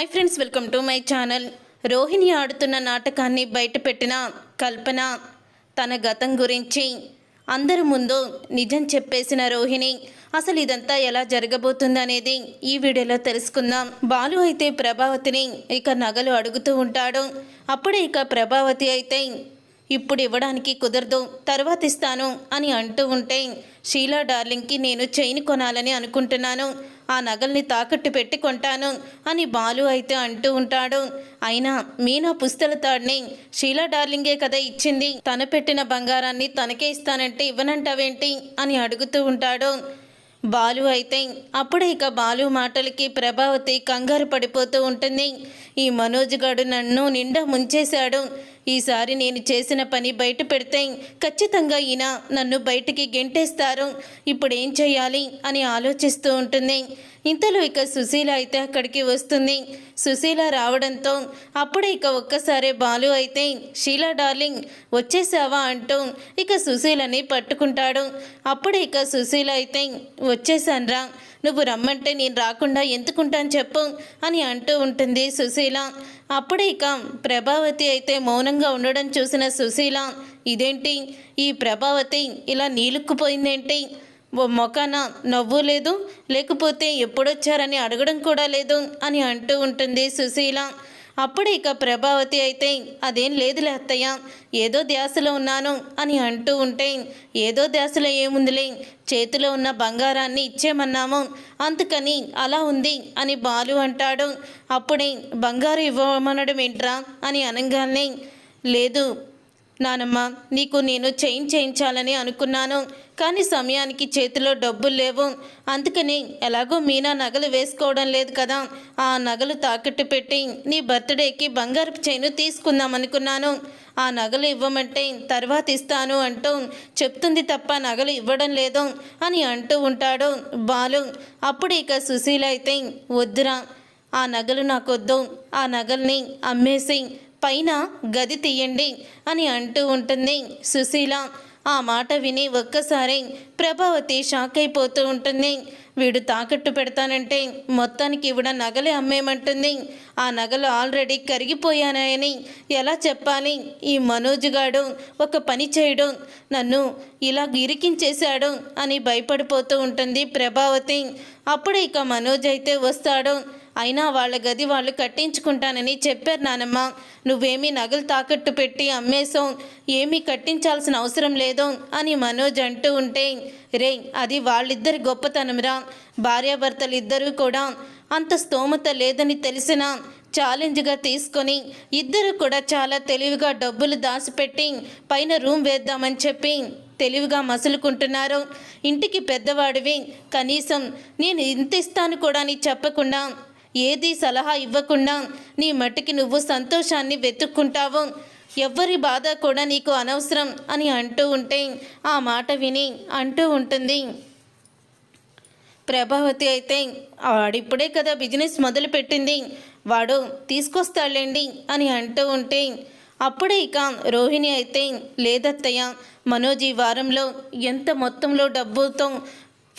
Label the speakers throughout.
Speaker 1: Hi friends welcome to my channel Rohini ఆడుతున్న నాటకాన్ని బయటపెట్టిన కల్పన తన గతం గురించి. అందరి ముందు నిజం చెప్పేసిన రోహిణి అసలు ఇదంతా ఎలా జరగబోతుందనేది ఈ వీడియోలో తెలుసుకుందాం. బాలు అయితే ప్రభావతిని ఇక నగలు అడుగుతూ ఉంటాడు. అప్పుడే ఇక ప్రభావతి అయితే ఇప్పుడు ఇవ్వడానికి కుదరదు తర్వాత ఇస్తాను అని అంటూ ఉంటే షీలా డార్లింగ్కి నేను చైన్ కొనాలని అనుకుంటున్నాను. ఆ నగల్ని తాకట్టు పెట్టి కొంటాను అని బాలు అయితే అంటూ ఉంటాడు. అయినా మీనా పుస్తల తాడిని షీలా డార్లింగే కదా ఇచ్చింది. తన పెట్టిన బంగారాన్ని తనకే ఇస్తానంటే ఇవ్వనంటావేంటి అని అడుగుతూ ఉంటాడు. బాలు అయితే అప్పుడే ఇక బాలు మాటలకి ప్రభావతి కంగారు పడిపోతూ ఉంటుంది. ఈ మనోజ్ గాడు నన్ను నిండా ముంచేశాడు. ఈసారి నేను చేసిన పని బయట పెడితే ఖచ్చితంగా ఈయన నన్ను బయటికి గెంటేస్తారు. ఇప్పుడు ఏం చేయాలి అని ఆలోచిస్తూ ఉంటుంది. ఇంతలో ఇక సుశీల అయితే అక్కడికి వస్తుంది. సుశీల రావడంతో అప్పుడే ఇక ఒక్కసారే బాలు అయితే షీలా డార్లింగ్ వచ్చేసావా? అంటూ ఇక సుశీలని పట్టుకుంటాడు. అప్పుడే ఇక సుశీల అయితే వచ్చేసాన్రా నువ్వు రమ్మంటే నేను రాకుండా ఎందుకుంటాను చెప్పు అని అంటూ ఉంటుంది సుశీల. అప్పుడే ఇక ప్రభావతి అయితే మౌనంగా ఉండడం చూసిన సుశీల ఇదేంటి? ఈ ప్రభావతి ఇలా నీలుక్కుపోయిందేంటి? ఓ మొకాన నవ్వు లేదు లేకపోతే ఎప్పుడొచ్చారని అడగడం కూడా లేదు అని అంటూ ఉంటుంది సుశీల. అప్పుడు ఇక ప్రభావతి అయితే అదేం లేదులే అత్తయ్య ఏదో ధ్యాసలో ఉన్నాను అని అంటూ ఉంటే ఏదో ధ్యాసలో ఏముందిలే చేతిలో ఉన్న బంగారాన్ని ఇచ్చేమన్నాము అందుకని అలా ఉంది అని బాలు అంటాడు. అప్పుడే బంగారు ఇవ్వమనడం ఏంట్రా? అని అనగానే లేదు నానమ్మ నీకు నేను చైన్ చేయించాలని అనుకున్నాను కానీ సమయానికి చేతిలో డబ్బులు లేవు. అందుకని ఎలాగో మీనా నగలు వేసుకోవడం లేదు కదా ఆ నగలు తాకట్టు పెట్టి నీ బర్త్డేకి బంగారపు చైన్ తీసుకుందాం అనుకున్నాను ఆ నగలు ఇవ్వమంటే తర్వాత ఇస్తాను అంటూ చెప్తుంది తప్ప నగలు ఇవ్వడం లేదు అని అంటూ ఉంటాడు బాలు. అప్పుడు ఇక సుశీల అయితే వద్దురా ఆ నగలు నాకొద్దు. ఆ నగల్ని అమ్మేసి పైన గది తీయండి అని అంటూ ఉంటుంది. సుశీల ఆ మాట విని ఒక్కసారి ప్రభావతి షాక్ అయిపోతూ ఉంటుంది. వీడు తాకట్టు పెడతానంటే మొత్తానికి ఇవిడ నగలే అమ్మేమంటుంది ఆ నగలు ఆల్రెడీ కరిగిపోయానాయని ఎలా చెప్పాలి? ఈ మనోజ్ గాడు ఒక పని చేయడం. నన్ను ఇలా ఇరికించేశాడు అని భయపడిపోతూ ఉంటుంది ప్రభావతి. అప్పుడు ఇక మనోజ్ అయితే వస్తాడు. అయినా వాళ్ళ గది వాళ్ళు కట్టించుకుంటానని చెప్పారు నానమ్మ. నువ్వేమీ నగలు తాకట్టు పెట్టి అమ్మేసాం ఏమీ కట్టించాల్సిన అవసరం లేదు అని మనోజ్ అంటూ ఉంటే రే అది వాళ్ళిద్దరి గొప్పతనంరా. భార్యాభర్తలు ఇద్దరూ కూడా అంత స్తోమత లేదని తెలిసిన ఛాలెంజ్గా తీసుకొని ఇద్దరు కూడా చాలా తెలివిగా డబ్బులు దాచిపెట్టి పైన రూమ్ వేద్దామని చెప్పి తెలివిగా మసులుకుంటున్నారు. ఇంటికి పెద్దవాడివి. కనీసం నేను ఇంత ఇస్తాను కూడా అని చెప్పకుండా ఏది సలహా ఇవ్వకుండా నీ మట్టికి నువ్వు సంతోషాన్ని వెతుక్కుంటావు. ఎవ్వరి బాధ కూడా నీకు అనవసరం అని అంటూ ఉంటే ఆ మాట విని అంటూ ఉంటుంది. ప్రభావతి అయితే వాడిప్పుడే కదా బిజినెస్ మొదలుపెట్టింది. వాడు తీసుకొస్తాడులేండి అని అంటూ ఉంటే అప్పుడే ఇక రోహిణి అయితే లేదత్తయ్య మనోజ్ ఈ వారంలో ఎంత మొత్తంలో డబ్బుతో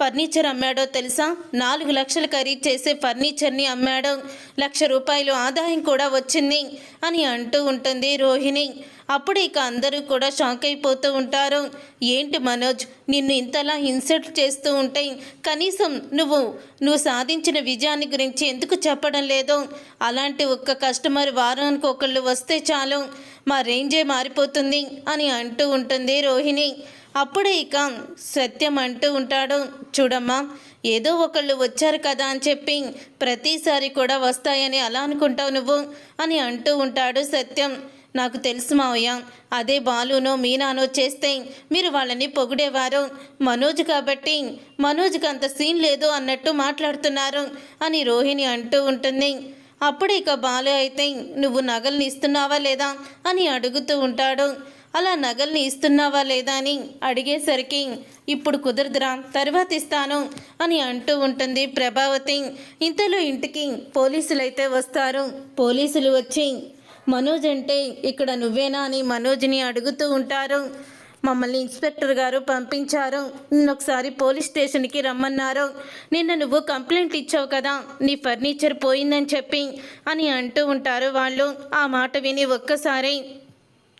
Speaker 1: ఫర్నిచర్ అమ్మాడో తెలుసా? నాలుగు లక్షలు ఖరీదు చేసే ఫర్నిచర్ని అమ్మాడు. లక్ష రూపాయలు ఆదాయం కూడా వచ్చింది అని అంటూ ఉంటుంది రోహిణి. అప్పుడు ఇక అందరూ కూడా షాక్ అయిపోతూ ఉంటారు. ఏంటి మనోజ్ నిన్ను ఇంతలా ఇన్సల్ట్ చేస్తూ ఉంటే కనీసం నువ్వు నువ్వు సాధించిన విజయాన్ని గురించి ఎందుకు చెప్పడం లేదు? అలాంటి ఒక్క కస్టమర్ వారానికి ఒకళ్ళు వస్తే చాలు. మా రేంజే మారిపోతుంది అని అంటూ ఉంటుంది రోహిణి. అప్పుడే ఇక సత్యం అంటూ ఉంటాడు. చూడమ్మా ఏదో ఒకళ్ళు వచ్చారు కదా అని చెప్పి ప్రతిసారి కూడా వస్తాయని అలా అనుకుంటావు నువ్వు? అని అంటూ ఉంటాడు సత్యం. నాకు తెలుసు మావయ్య అదే బాలునో మీనానో చేస్తే మీరు వాళ్ళని పొగిడేవారు. మనోజ్ కాబట్టి మనోజ్కి అంత సీన్ లేదు అన్నట్టు మాట్లాడుతున్నారు అని రోహిణి అంటూ ఉంటుంది. అప్పుడు ఇక బాలు అయితే నువ్వు నగల్ని ఇస్తున్నావా లేదా? అని అడుగుతూ ఉంటాడు. అలా నగల్ని ఇస్తున్నావా లేదా అని అడిగేసరికి ఇప్పుడు కుదరదురా తర్వాత ఇస్తాను అని అంటూ ఉంటుంది ప్రభావతి. ఇంతలో ఇంటికి పోలీసులు అయితే వస్తారు. పోలీసులు వచ్చి మనోజ్ అంటే ఇక్కడ నువ్వేనా? అని మనోజ్ని అడుగుతూ ఉంటారు. మమ్మల్ని ఇన్స్పెక్టర్ గారు పంపించారు. నిన్ను ఒకసారి పోలీస్ స్టేషన్కి రమ్మన్నారు. నిన్న నువ్వు కంప్లైంట్ ఇచ్చావు కదా నీ ఫర్నిచర్ పోయిందని చెప్పి అని అంటూ ఉంటారు వాళ్ళు. ఆ మాట విని ఒక్కసారి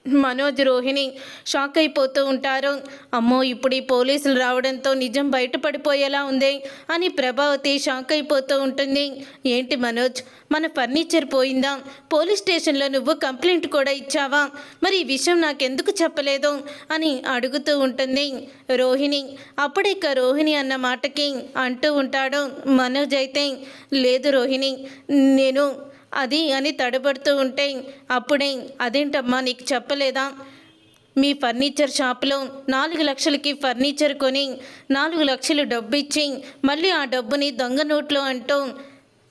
Speaker 1: మనోజ్ రోహిణి షాక్ అయిపోతూ ఉంటారు. అమ్మో ఇప్పుడు ఈ పోలీసులు రావడంతో నిజం బయటపడిపోయేలా ఉంది అని ప్రభావతి షాక్ అయిపోతూ ఉంటుంది. ఏంటి మనోజ్ మన ఫర్నిచర్ పోయిందా? పోలీస్ స్టేషన్లో నువ్వు కంప్లైంట్ కూడా ఇచ్చావా? మరి ఈ విషయం నాకెందుకు చెప్పలేదు? అని అడుగుతూ ఉంటుంది రోహిణి. అప్పుడిక రోహిణి అన్న మాటకి అంటూ ఉంటాడు మనోజ్ అయితే. లేదు రోహిణి నేను అది అని తడబడుతూ ఉంటే అప్పుడే అదేంటమ్మా నీకు చెప్పలేదా? మీ ఫర్నిచర్ షాప్లో నాలుగు లక్షలకి ఫర్నిచర్ కొని నాలుగు లక్షలు డబ్బు ఇచ్చి మళ్ళీ ఆ డబ్బుని దొంగ నోట్లో అంటూ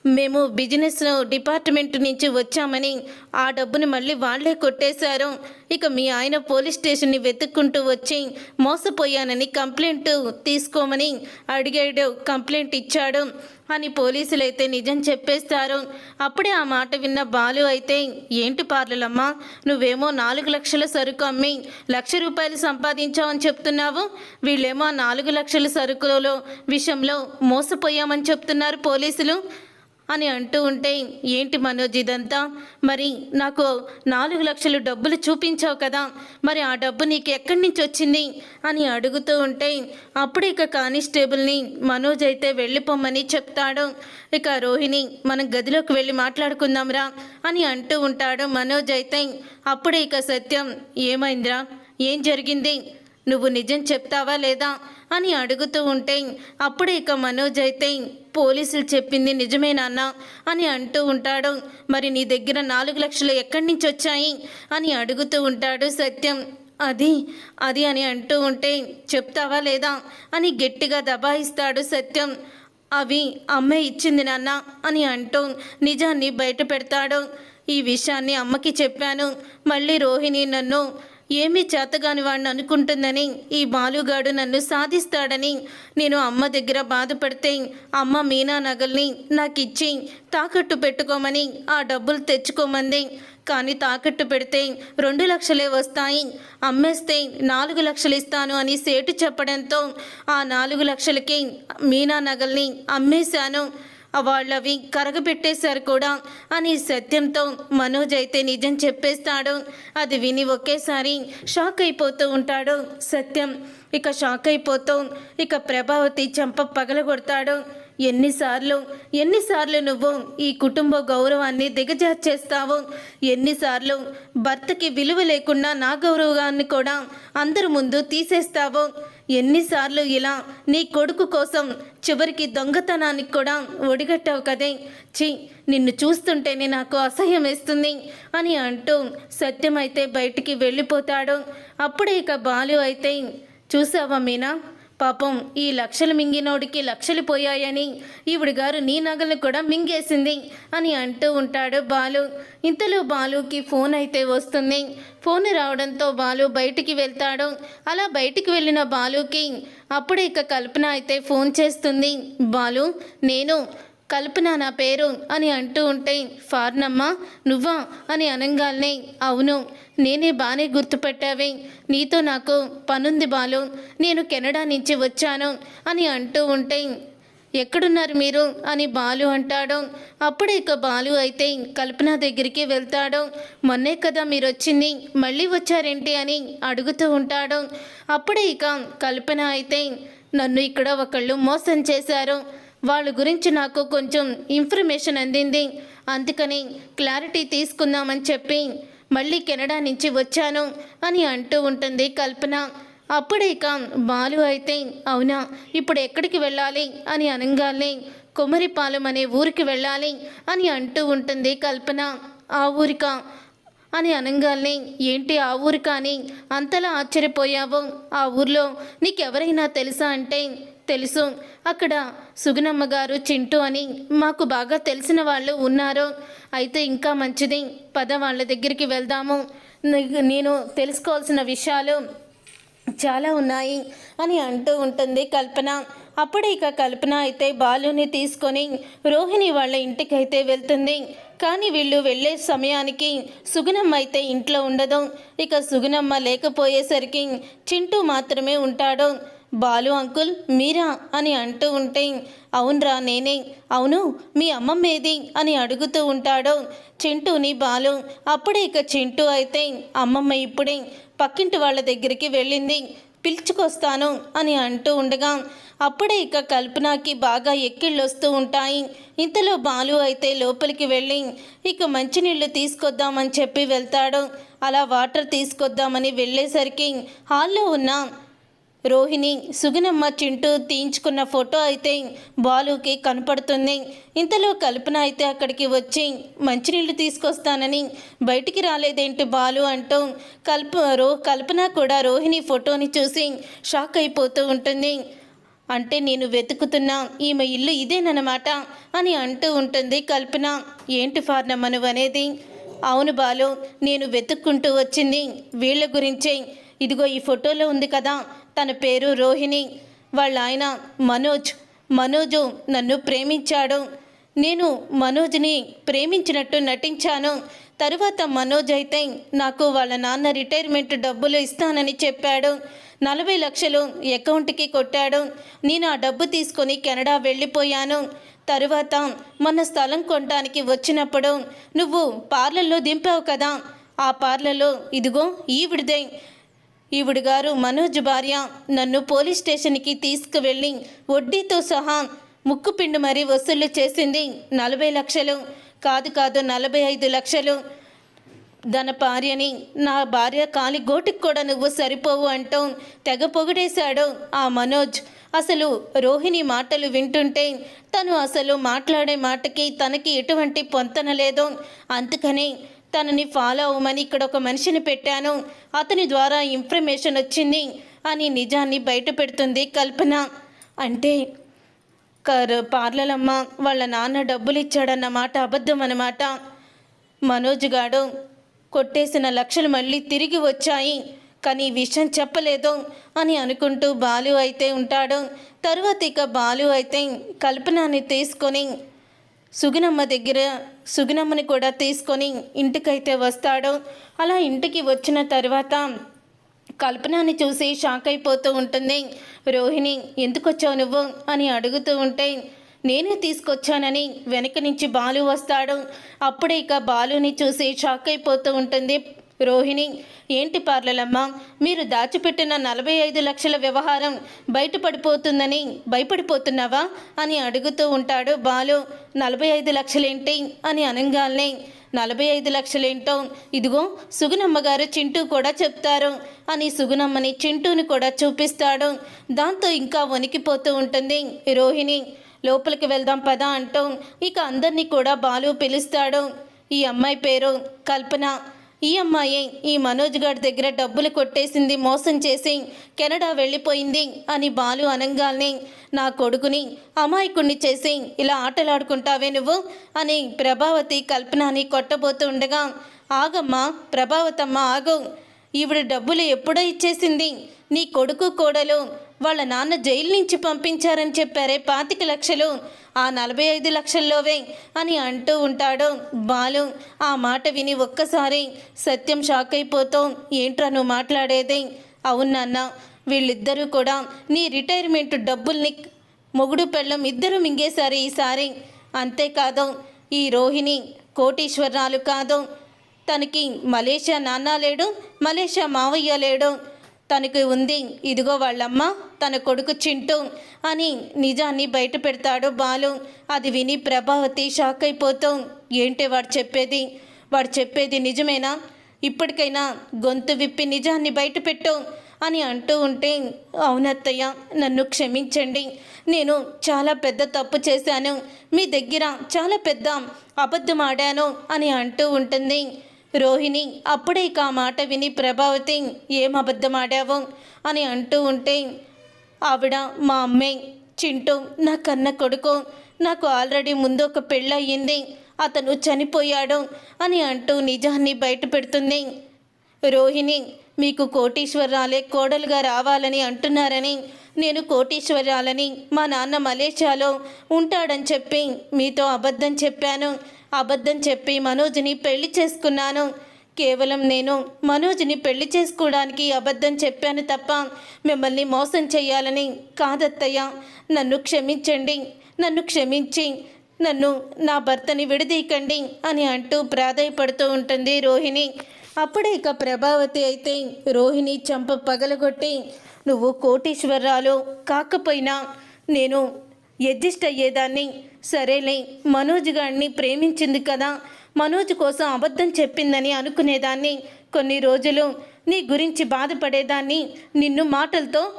Speaker 1: మేము బిజినెస్ డిపార్ట్మెంట్ నుంచి వచ్చామని ఆ డబ్బుని మళ్ళీ వాళ్ళే కొట్టేశారు. ఇక మీ ఆయన పోలీస్ స్టేషన్ని వెతుక్కుంటూ వచ్చి మోసపోయానని కంప్లైంట్ తీసుకోమని అడిగాడు. కంప్లైంట్ ఇచ్చాడు అని పోలీసులు అయితే నిజం చెప్పేస్తారు. అప్పుడే ఆ మాట విన్న బాలు అయితే ఏంటి పార్లలమ్మా నువ్వేమో నాలుగు లక్షల సరుకు అమ్మి లక్ష రూపాయలు సంపాదించావని చెప్తున్నావు. వీళ్ళేమో నాలుగు లక్షల సరుకులలో విషయంలో మోసపోయామని చెప్తున్నారు పోలీసులు. అని అంటూ ఉంటే ఏంటి మనోజ్ ఇదంతా? మరి నాకు నాలుగు లక్షలు డబ్బులు చూపించావు కదా మరి ఆ డబ్బు నీకు ఎక్కడి నుంచి వచ్చింది? అని అడుగుతూ ఉంటే అప్పుడు ఇక కానిస్టేబుల్ని మనోజ్ అయితే వెళ్ళిపోమ్మని చెప్తాడు. ఇక రోహిణి మనం గదిలోకి వెళ్ళి మాట్లాడుకుందాంరా అని అంటూ ఉంటాడు మనోజ్ అయితే. అప్పుడే ఇక సత్యం ఏమైందిరా? ఏం జరిగింది? నువ్వు నిజం చెప్తావా లేదా అని అడుగుతూ ఉంటే అప్పుడే ఇక మనోజ్ అయితే పోలీసులు చెప్పింది నిజమేనాన్న అని అంటూ ఉంటాడు. మరి నీ దగ్గర నాలుగు లక్షలు ఎక్కడి నుంచి వచ్చాయి అని అడుగుతూ ఉంటాడు సత్యం. అది అది అని అంటూ ఉంటే చెప్తావా లేదా అని గట్టిగా దబాయిస్తాడు సత్యం. అవి అమ్మే ఇచ్చింది నాన్న అని అంటూ నిజాన్ని బయట పెడతాడు ఈ విషయాన్ని అమ్మకి చెప్పాను. మళ్ళీ రోహిణి నన్ను ఏమీ చేతగాని వాడిని అనుకుంటుందని ఈ బాలుగాడు నన్ను సాధిస్తాడని నేను అమ్మ దగ్గర బాధపడితే అమ్మ మీనా నగల్ని నాకు ఇచ్చి తాకట్టు పెట్టుకోమని ఆ డబ్బులు తెచ్చుకోమంది. కానీ తాకట్టు పెడితే రెండు లక్షలే వస్తాయి. అమ్మేస్తే నాలుగు లక్షలు ఇస్తాను అని సేటు చెప్పడంతో ఆ నాలుగు లక్షలకి మీనా నగల్ని అమ్మేశాను. వాళ్ళవి కరగబెట్టేశారు కూడా అని సత్యంతో మనోజ్ అయితే నిజం చెప్పేస్తాడు. అది విని ఒకేసారి షాక్ అయిపోతూ ఉంటాడు సత్యం. ఇక షాక్ అయిపోతూ ఇక ప్రభావతి చంప పగలగొడతాడు. ఎన్నిసార్లు ఎన్నిసార్లు నువ్వు ఈ కుటుంబ గౌరవాన్ని దిగజార్చేస్తావు? ఎన్నిసార్లు భర్తకి విలువ లేకుండా నా గౌరవాన్ని కూడా అందరి ముందు తీసేస్తావు? ఎన్నిసార్లు ఇలా నీ కొడుకు కోసం చివరికి దొంగతనానికి కూడా ఒడిగట్టావు కదే. ఛీ నిన్ను చూస్తుంటేనే నాకు అసహ్యం వేస్తుంది అని అంటూ సత్యమైతే బయటికి వెళ్ళిపోతాడు. అప్పుడే ఇక బాలు అయితే చూసావా మీనా? పాపం ఈ లక్షలు మింగినోడికి లక్షలు పోయాయని ఈవిడ గారు నీ నగలు కూడా మింగేసింది అని అంటూ ఉంటాడు బాలు. ఇంతలో బాలుకి ఫోన్ అయితే వస్తుంది. ఫోన్ రావడంతో బాలు బయటికి వెళ్తాడు. అలా బయటికి వెళ్ళిన బాలుకి అప్పుడు ఇక కల్పన అయితే ఫోన్ చేస్తుంది. బాలు నేను కల్పన నా పేరు అని అంటూ ఉంటే ఫార్నమ్మ నువ్వా? అని అనగానే అవును నేనే బాగానే గుర్తుపెట్టావే. నీతో నాకు పనుంది బాలు. నేను కెనడా నుంచి వచ్చాను అని అంటూ ఉంటే ఎక్కడున్నారు మీరు? అని బాలు అంటాడు. అప్పుడు ఇక బాలు అయితే కల్పన దగ్గరికి వెళ్తాడు. మొన్నే కదా మీరు వచ్చింది మళ్ళీ వచ్చారేంటి? అని అడుగుతూ ఉంటాడు. అప్పుడే ఇక కల్పన అయితే నన్ను ఇక్కడ ఒకళ్ళు మోసం చేశారు. వాళ్ళ గురించి నాకు కొంచెం ఇన్ఫర్మేషన్ అందింది. అందుకని క్లారిటీ తీసుకుందామని చెప్పి మళ్ళీ కెనడా నుంచి వచ్చాను అని అంటూ ఉంటుంది కల్పన. అప్పుడే ఇక బాలు అయితే అవునా ఇప్పుడు ఎక్కడికి వెళ్ళాలి అని అనగానే కుమరిపాలెం అనే ఊరికి వెళ్ళాలి అని అంటూ ఉంటుంది కల్పన. ఆ ఊరికా అని అనగానే ఏంటి ఆ ఊరు కానీ అంతలా ఆశ్చర్యపోయావు? ఆ ఊర్లో నీకెవరైనా తెలుసా అంటే తెలుసు. అక్కడ సుగుణమ్మ గారు చింటూ అని మాకు బాగా తెలిసిన వాళ్ళు ఉన్నారు. అయితే ఇంకా మంచిది. పద వాళ్ళ దగ్గరికి వెళ్దాము. నేను తెలుసుకోవాల్సిన విషయాలు చాలా ఉన్నాయి అని అంటూ ఉంటుంది కల్పన. అప్పుడే ఇక కల్పన అయితే బాలుని తీసుకొని రోహిణి వాళ్ళ ఇంటికైతే వెళ్తుంది. కానీ వీళ్ళు వెళ్ళే సమయానికి సుగుణమ్మ అయితే ఇంట్లో ఉండదు. ఇక సుగుణమ్మ లేకపోయేసరికి చింటూ మాత్రమే ఉంటాడు. బాలు అంకుల్ మీరా అని అంటూ ఉంటే అవునరా నేనే. అవును మీ అమ్మమ్మ ఏది అని అడుగుతూ ఉంటాడు చింటూని బాలు. అప్పుడే ఇక చింటూ అయితే అమ్మమ్మ ఇప్పుడే పక్కింటి వాళ్ళ దగ్గరికి వెళ్ళింది. పిలుచుకొస్తాను అని అంటూ ఉండగా అప్పుడే ఇక కల్పనకి బాగా ఎక్కిళ్ళు వస్తూ ఉంటాయి. ఇంతలో బాలు అయితే లోపలికి వెళ్ళి ఇక మంచినీళ్ళు తీసుకొద్దామని చెప్పి వెళ్తాడు. అలా వాటర్ తీసుకొద్దామని వెళ్ళేసరికి హాల్లో ఉన్న రోహిణి సుగుణమ్మ చింటూ తీయించుకున్న ఫోటో అయితే బాలుకి కనపడుతుంది. ఇంతలో కల్పన అయితే అక్కడికి వచ్చి మంచినీళ్ళు తీసుకొస్తానని బయటికి రాలేదేంటి బాలు? అంటూ కల్ప రో కల్పన కూడా రోహిణి ఫోటోని చూసి షాక్ అయిపోతూ ఉంటుంది. అంటే నేను వెతుకుతున్నా ఈమె ఇల్లు ఇదేనమాట అని అంటూ ఉంటుంది కల్పన. ఏంటి ఫార్నమ్మను అనేది అవును బాలు నేను వెతుక్కుంటూ వచ్చింది వీళ్ళ గురించే. ఇదిగో ఈ ఫోటోలో ఉంది కదా తన పేరు రోహిణి. వాళ్ళ ఆయన మనోజ్. మనోజు నన్ను ప్రేమించాడు. నేను మనోజ్ని ప్రేమించినట్టు నటించాను. తరువాత మనోజ్ అయితే నాకు వాళ్ళ నాన్న రిటైర్మెంట్ డబ్బులు ఇస్తానని చెప్పాడు. నలభై లక్షలు అకౌంట్కి కొట్టాడు. నేను ఆ డబ్బు తీసుకొని కెనడా వెళ్ళిపోయాను. తరువాత మన స్థలం కొనడానికి వచ్చినప్పుడు నువ్వు పార్లర్లో దింపావు కదా. ఆ పార్లర్లో ఇదిగో ఈవిడిదే ఈవిడ గారు మనోజ్ భార్య నన్ను పోలీస్ స్టేషన్కి తీసుకువెళ్ళి వడ్డీతో సహా ముక్కు పిండి మరీ వసూలు చేసింది నలభై లక్షలు. కాదు కాదు నలభై ఐదు లక్షలు. తన భార్యని నా భార్య కాలి గోటికి కూడా నువ్వు సరిపోవు అంటూ తెగ పొగిడేశాడు ఆ మనోజ్. అసలు రోహిణి మాటలు వింటుంటే తను అసలు మాట్లాడే మాటకి తనకి ఎటువంటి పొంతన లేదు. అందుకని తనని ఫాలో అవ్వమని ఇక్కడ ఒక మనిషిని పెట్టాను. అతని ద్వారా ఇన్ఫర్మేషన్ వచ్చింది అని నిజాన్ని బయట పెడుతుంది కల్పన. అంటే కర్ పార్లలమ్మ వాళ్ళ నాన్న డబ్బులు ఇచ్చాడన్నమాట అబద్ధం అన్నమాట. మనోజ్ గాడు కొట్టేసిన లక్షలు మళ్ళీ తిరిగి వచ్చాయి. కానీ ఈ విషయం చెప్పలేదు అని అనుకుంటూ బాలు అయితే ఉంటాడు. తరువాత ఇక బాలు అయితే కల్పనాన్ని తీసుకొని సుగుణమ్మ దగ్గర సుగుణమ్మని కూడా తీసుకొని ఇంటికైతే వస్తాడు. అలా ఇంటికి వచ్చిన తర్వాత కల్పనని చూసి షాక్ అయిపోతూ ఉంటుంది. రోహిణి ఎందుకు వచ్చావు నువ్వు? అని అడుగుతూ ఉంటే నేనే తీసుకొచ్చానని వెనక నుంచి బాలు వస్తాడు. అప్పుడే ఇక బాలుని చూసి షాక్ అయిపోతూ ఉంటుంది. రోహిణి ఏంటి పార్లలమ్మ? మీరు దాచిపెట్టిన నలభై ఐదు లక్షల వ్యవహారం బయటపడిపోతుందని భయపడిపోతున్నావా? అని అడుగుతూ ఉంటాడు బాలు. నలభై ఐదు లక్షలేంటి? అని అనగానే నలభై ఐదు లక్షలేంటో? ఇదిగో సుగుణమ్మ గారు చింటూ కూడా చెప్తారు. అని సుగుణమ్మని చింటూని కూడా చూపిస్తాడు. దాంతో ఇంకా వణికిపోతూ ఉంటుంది రోహిణి. లోపలికి వెళ్దాం పదా అంటూ ఇక అందరినీ కూడా బాలు పిలుస్తాడు. ఈ అమ్మాయి పేరు కల్పన. ఈ అమ్మాయి ఈ మనోజ్ గారి దగ్గర డబ్బులు కొట్టేసింది మోసం చేసి కెనడా వెళ్ళిపోయింది అని బాలు అనంగాల్ని నా కొడుకుని అమాయకుణ్ణి చేసి ఇలా ఆటలాడుకుంటావే నువ్వు అని ప్రభావతి కల్పనని కొట్టబోతూ ఉండగా ఆగమ్మా ప్రభావతమ్మ ఆగు. ఈవిడ డబ్బులు ఎప్పుడో ఇచ్చేసింది. నీ కొడుకు కోడలు వాళ్ళ నాన్న జైలు నుంచి పంపించారని చెప్పారే పాతిక లక్షలు. ఆ నలభై ఐదు లక్షల్లోవే అని అంటూ ఉంటాడు బాలు. ఆ మాట విని ఒక్కసారి సత్యం షాక్ అయిపోతాం ఏంట్రా నువ్వు మాట్లాడేది? అవును వీళ్ళిద్దరూ కూడా నీ రిటైర్మెంట్ డబ్బుల్ని మొగుడు పెళ్ళం ఇద్దరు మింగేశారు ఈసారి. అంతేకాదు ఈ రోహిణి కోటీశ్వరరాలు కాదు. తనకి మలేషియా నాన్న లేడు మలేషియా మావయ్య లేడు. తనకి ఉంది. ఇదిగో వాళ్ళమ్మ తన కొడుకు చింటూ అని నిజాన్ని బయట పెడతాడు బాలు. అది విని ప్రభావతి షాక్ అయిపోతూ ఏంటి వాడు చెప్పేది? వాడు చెప్పేది నిజమేనా? ఇప్పటికైనా గొంతు విప్పి నిజాన్ని బయట పెట్టు అని అంటూ ఉంటే అవునత్తయ్య నన్ను క్షమించండి. నేను చాలా పెద్ద తప్పు చేశాను. మీ దగ్గర చాలా పెద్ద అబద్ధం ఆడాను అని అంటూ ఉంటుంది. రోహిణి అప్పుడే ఇక ఆ మాట విని ప్రభావతి ఏం అబద్ధం ఆడావు అని అంటూ ఉంటే ఆవిడ మా అమ్మే చింటూ నా కన్న కొడుకు నాకు ఆల్రెడీ ముందు ఒక పెళ్ళయింది అతను చనిపోయాడు అని అంటూ నిజాన్ని బయట పెడుతుంది. రోహిణి మీకు కోటీశ్వరాలే కోడలుగా రావాలని అంటున్నారని నేను కోటీశ్వరాలని మా నాన్న మలేషియాలో ఉంటాడని చెప్పి మీతో అబద్ధం చెప్పాను. అబద్ధం చెప్పి మనోజ్ని పెళ్ళి చేసుకున్నాను. కేవలం నేను మనోజ్ని పెళ్ళి చేసుకోవడానికి అబద్ధం చెప్పాను తప్ప మిమ్మల్ని మోసం చేయాలని కాదత్తయ్య. నన్ను క్షమించండి. నన్ను క్షమించి నన్ను నా భర్తని విడదీయకండి అని అంటూ ప్రాధాయపడుతూ ఉంటుంది రోహిణి. అప్పుడే ఇక ప్రభావతి అయితే రోహిణి చంప పగలగొట్టి నువ్వు కోటీశ్వరరాలు కాకపోయినా నేను అడ్జస్ట్ అయ్యేదాన్ని సరేలే మనోజ్ గారిని ప్రేమించింది కదా. మనోజ్ కోసం అబద్ధం చెప్పిందని అనుకునేదాన్ని. కొన్ని రోజులు నీ గురించి బాధపడేదాన్ని నిన్ను మాటలతో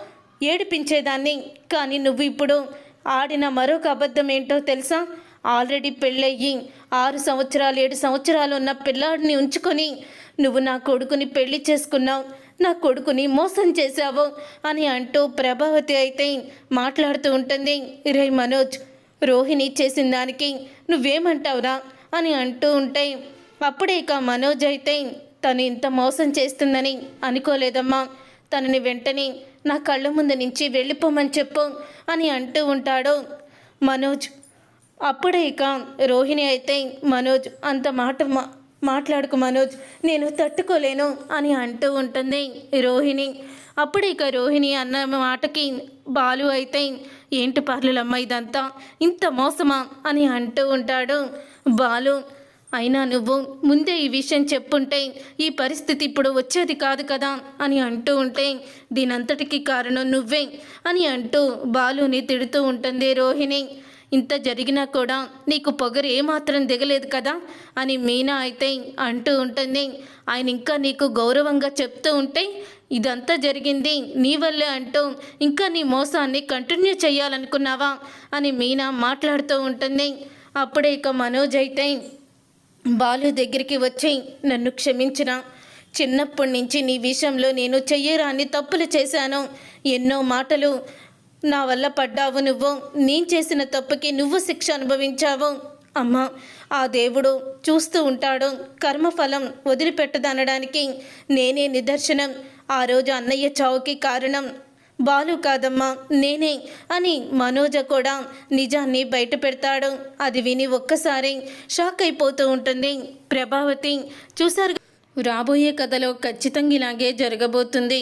Speaker 1: ఏడిపించేదాన్ని. కానీ నువ్వు ఇప్పుడు ఆడిన మరొక అబద్ధం ఏంటో తెలుసా? ఆల్రెడీ పెళ్ళయ్యి ఆరు సంవత్సరాలు ఏడు సంవత్సరాలు ఉన్న పిల్లాడిని ఉంచుకొని నువ్వు నా కొడుకుని పెళ్ళి చేసుకున్నావు. నా కొడుకుని మోసం చేశావు అని అంటూ ప్రభావతి అయితే మాట్లాడుతూ ఉంటుంది. రే మనోజ్ రోహిణి చేసిన దానికి నువ్వేమంటావురా? అని అంటూ ఉంటే అప్పుడే ఇక మనోజ్ అయితే తను ఇంత మోసం చేస్తుందని అనుకోలేదమ్మా. తనని వెంటనే నా కళ్ళ ముందు నుంచి వెళ్ళిపోమని చెప్పు అని అంటూ ఉంటాడు మనోజ్. అప్పుడే ఇక రోహిణి అయితే మనోజ్ అంత మాట మాట్లాడుకు మనోజ్ నేను తట్టుకోలేను అని అంటూ ఉంటుంది రోహిణి. అప్పుడు ఇక రోహిణి అన్న మాటకి బాలు అయితే ఏంటి పర్లేలమ్మ ఇదంతా? ఇంత మోసమా? అని అంటూ ఉంటాడు బాలు. అయినా నువ్వు ముందే ఈ విషయం చెప్పుంటే ఈ పరిస్థితి ఇప్పుడు వచ్చేది కాదు కదా? అని అంటూ ఉంటే దీనంతటికి కారణం నువ్వే అని అంటూ బాలుని తిడుతూ ఉంటుంది రోహిణి. ఇంత జరిగినా కూడా నీకు పొగరు ఏమాత్రం దిగలేదు కదా? అని మీనా అయితే అంటూ ఉంటుంది. ఆయన ఇంకా నీకు గౌరవంగా చెప్తూ ఉంటే ఇదంతా జరిగింది నీ వల్లే అంటూ ఇంకా నీ మోసాన్ని కంటిన్యూ చేయాలనుకున్నావా? అని మీనా మాట్లాడుతూ ఉంటుంది. అప్పుడే ఇక మనోజ్ అయితే బాలు దగ్గరికి వచ్చి నన్ను క్షమించిన చిన్నప్పటి నుంచి నీ విషయంలో నేను చెయ్యరాని తప్పులు చేశాను. ఎన్నో మాటలు నా వల్ల పడ్డావు నువ్వు. నేను చేసిన తప్పుకి నువ్వు శిక్ష అనుభవించావు. అమ్మా ఆ దేవుడు చూస్తూ ఉంటాడు. కర్మఫలం వదిలిపెట్టదనడానికి నేనే నిదర్శనం. ఆ రోజు అన్నయ్య చావుకి కారణం. బాలు కాదమ్మా నేనే అని మనోజ కూడా నిజాన్ని బయట పెడతాడు. అది విని ఒక్కసారి షాక్ అయిపోతూ ఉంటుంది. ప్రభావతి చూసారు రాబోయే కథలో ఖచ్చితంగా ఇలాగే జరగబోతుంది.